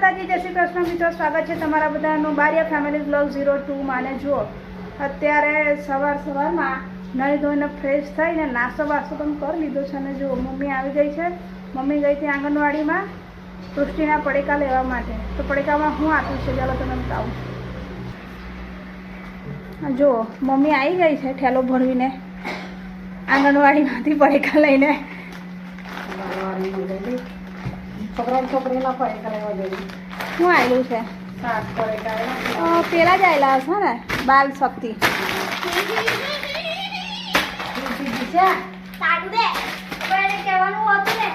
માતાજી, જય શ્રી કૃષ્ણ મિત્રો, સ્વાગત છે તમારા બધાનું Baria family blog zero two માને જુઓ, અત્યારે સવાર સવારમાં નહીં ધોઈને ફ્રેશ થઈને નાસ્તો બાસ્તો તમે કરી લીધો છે અને જુઓ, મમ્મી આવી ગઈ છે. મમ્મી ગઈ હતી આંગણવાડીમાં. પૃષ્ટિના પડેકા લેવા માટે. તો પડેકામાં હું આપ્યું છે? ચાલો તમે બતાવું. જુઓ, મમ્મી આવી ગઈ છે ઠેલો ભરવીને. આંગણવાડીમાંથી પડેકા લઈને. છોકરા છોકરીના પૈસા લેવા જઈએ શું આવેલું છે? સાત પૈસા અ, પેલા જ આવેલા હશે ને બાલ શક્તિ સારું દે પણ એને કહેવાનું હતું ને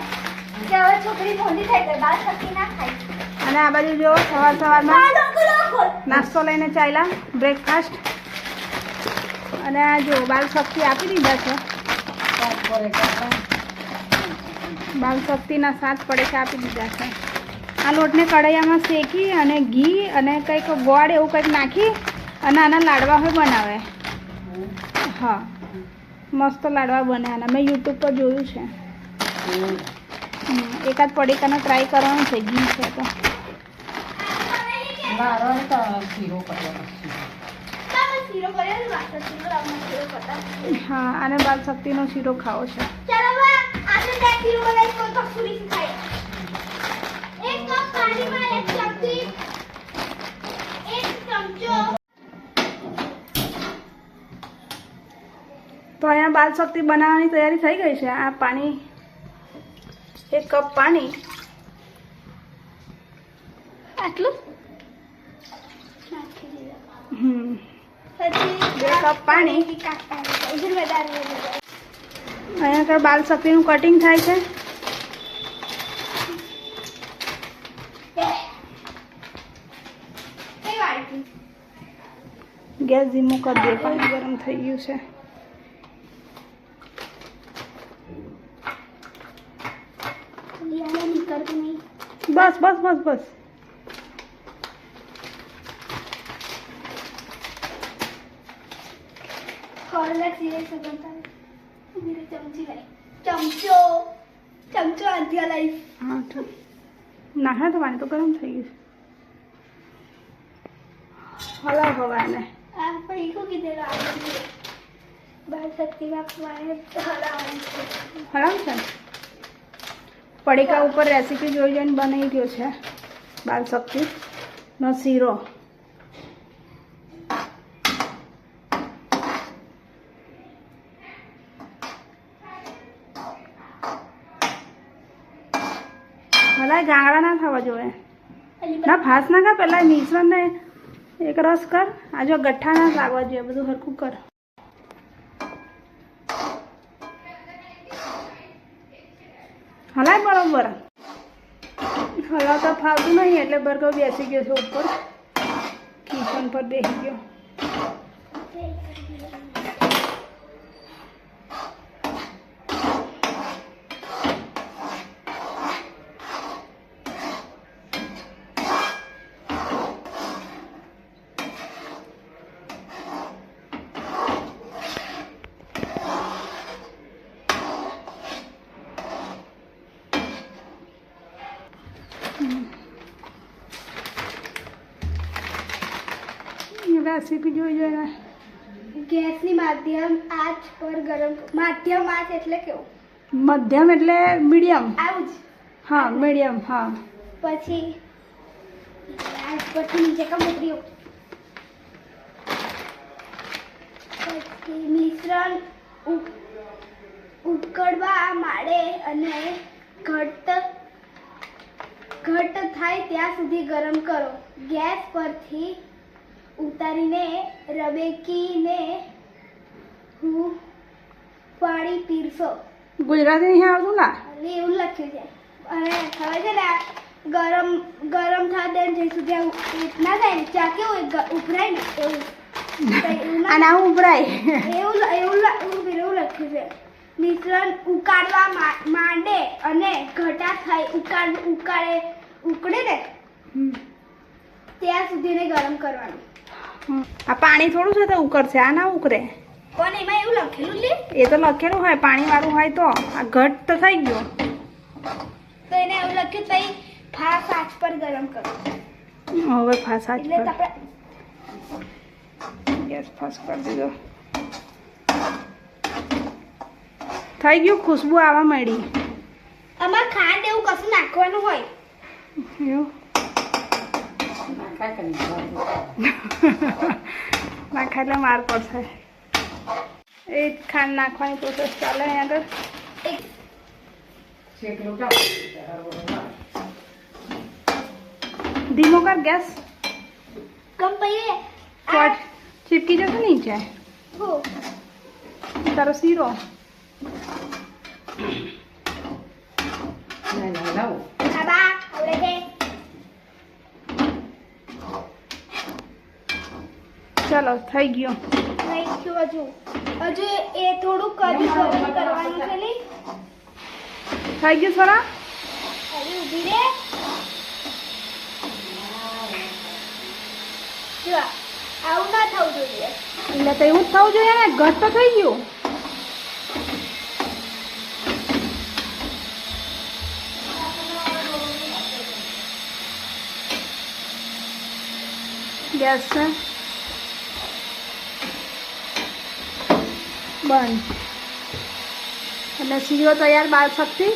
કે હવે છોકરી મોટી થઈ ગઈ બાળ શક્તિ ના થાય અને આ બાજુ જો સવાર સવારમાં નાસ્તો લઈને ચાલ્યા બ્રેકફાસ્ટ અને આ જો બાલ શક્તિ આપી દીધા છે. સાત પૈસા બાલ શક્તિના સાત પડેકા આપી દીધા છે. આ લોટને કઢાઈયામાં શેકી અને ઘી અને કંઈક ગોળ એવું કંઈક નાખી અને આના લાડવા હોય બનાવે. હા મસ્ત લાડવા બને આના. મેં યુટ્યુબ પર જોયું છે. એકાદ પડીકાનો ટ્રાય કરવાનો છે ઘી છે તો. હા અને બાલ શક્તિનો શીરો ખાવો છે. ચાલો બા આપણે બે શીરો બનાવી કોઈ કસૂરી ખાય એક કપ પાણીમાં એક ચમચી એક ચમચો તો અહીંયા બાલ શક્તિ બનાવવાની તૈયારી થઈ ગઈ છે. આ પાણી એક કપ પાણી. આટલું? હમ. બે કપ પાણી. અહીંયા આગળ બાલ સફીનું કટિંગ થાય છે. ગેસ ધીમો કરી દે, પાણી ગરમ થઈ ગયું છે. બસ બસ બસ બસ. ખોરલા સિવાય સગવડતા રહી ચમચી આંધ્યા લઈ હા, તો તો પાણી તો ગરમ થઈ ગયું છે. ભવાને આ પણ શું કીધેલું આગળ બાર શક્તિના પાણી હલાવવાનું હલાવ છે? પડીકા ઉપર રેસીપી જોઈ જોઈને બનાવી ગયો છે. બાલ શક્તિ નો શીરો. ભલા ગાંગડા ના થવા જોઈએ. ના ફાસ ના કર પેલા મિશ્રણને એક રસ કર. આ જો ગઠ્ઠા ના લાગવા જોઈએ, બધું હરખું કર. હલાય બરોબર. હલાવતા ફાવતું નહીં, એટલે બરગો બેસી ગયો છે ઉપર. કિચન પર બેસી ગયો. રેસીપી જોઈ જોઈને ગેસની માધ્યમ આંચ પર ગરમ માધ્યમ આંચ એટલે કેવું? મધ્યમ એટલે મીડિયમ. આવું જ. હા મીડિયમ હા. પછી આંચ પરથી નીચે કમ ઉતરી પછી મિશ્રણ ઉકળવા માંડે અને ઘટ ઘટ થાય ત્યાં સુધી ગરમ કરો. ગેસ પરથી ઉતારીને રબેકીને હું પાણી પીરસો. ગુજરાતી નહીં આવતું ના? એવું લખ્યું છે. અને ખબર છે ને ગરમ ગરમ થાય દે જ્યાં સુધી ના થાય ને ચા કેવું ઉભરાય ને એવું. અને આવું ઉભરાય. એવું એવું એવું લખ્યું છે. મિશ્રણ ઉકાળવા માંડે અને ઘટા થાય ઉકાળ ઉકાળે ઉકળે ને ત્યાં સુધીને ગરમ કરવાનું. આ પાણી થોડું છે તો ઉકળશે. આ ના ઉકળે. પણ એમાં એવું લખેલું છે? એ તો લખેલું હોય પાણી વાળું હોય તો. આ ઘટ તો થઈ ગયો. તો એને એવું લખ્યું તઈ ફાસ આંચ પર ગરમ કરો. હવે ફાસ એટલે પર. ગેસ ફાસ કરી દીધો. થઈ ગયું ખુશ્બુ આવવા મળી આમાં ખાંડ એવું કશું નાખવાનું હોય? એવું? કે નહીં માર પડશે એ ખાંડ નાખવાની પ્રોસેસ ચાલે અહીંયા આગળ ધીમો કર ગેસ ચીપકી જશે નીચે હો તારો શીરો લાવો આ બા આવડે છે ચલો થઈ ગયું. હજુ. હજુ એ થોડું કદી ગરમ કરવાનું છે ને થઈ ગયું સરા? હજુ ઊભી રે. જો આવું ના થવું જોઈએ. એટલે તો એવું જ થવું જોઈએ ને ઘટ તો થઈ ગયું. ગેસ છે? બંધ. અને શીરો તૈયાર બાળ શક્તિ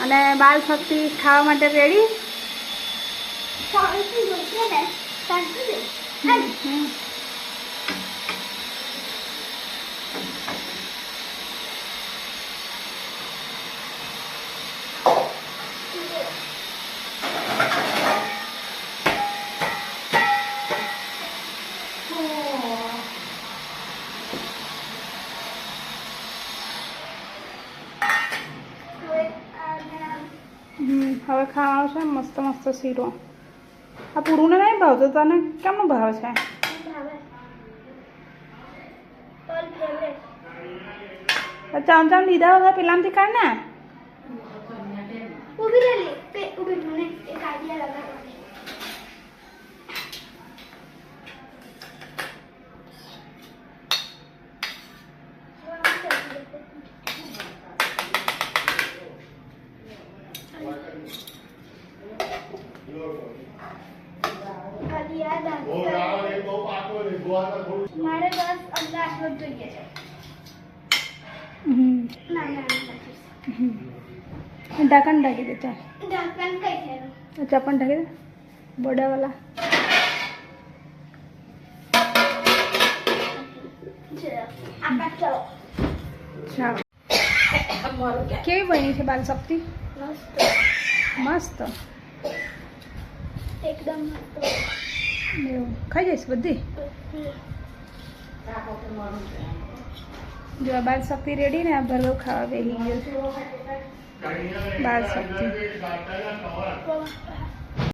અને બાળ શક્તિ ખાવા માટે રેડી શાંતિ જોઈશે ને શાંતિ જોઈ હમ. હવે આ હમ, હવે ખાવાનું છે, મસ્ત મસ્ત શીરો. આ પૂરું નહીં ભાવતો, તને કેમનો ભાવ છે? ચામ ચામ લીધા વગર પેલામાંથી કાઢ ને ઊભી રહેલી પે ઊભી મને એક આઈડિયા લગાવવાની ખાલી યાદ આવી મારે બસ અમને આટલું જ જોઈએ છે. ઢાંકણ ઢાંકી દે ચાલ ઢાંકણ કઈ થયેલું અચ્છા પણ ઢાંકી દે બોડાવાલા કેવી બની છે બાલ શક્તિ મસ્ત મસ્ત એકદમ ખાઈ જઈશ બધી? જો આ બાલ શક્તિ રેડી ને આ ભરલો ખાવા બેસી ગયો. બાલ શક્તિ.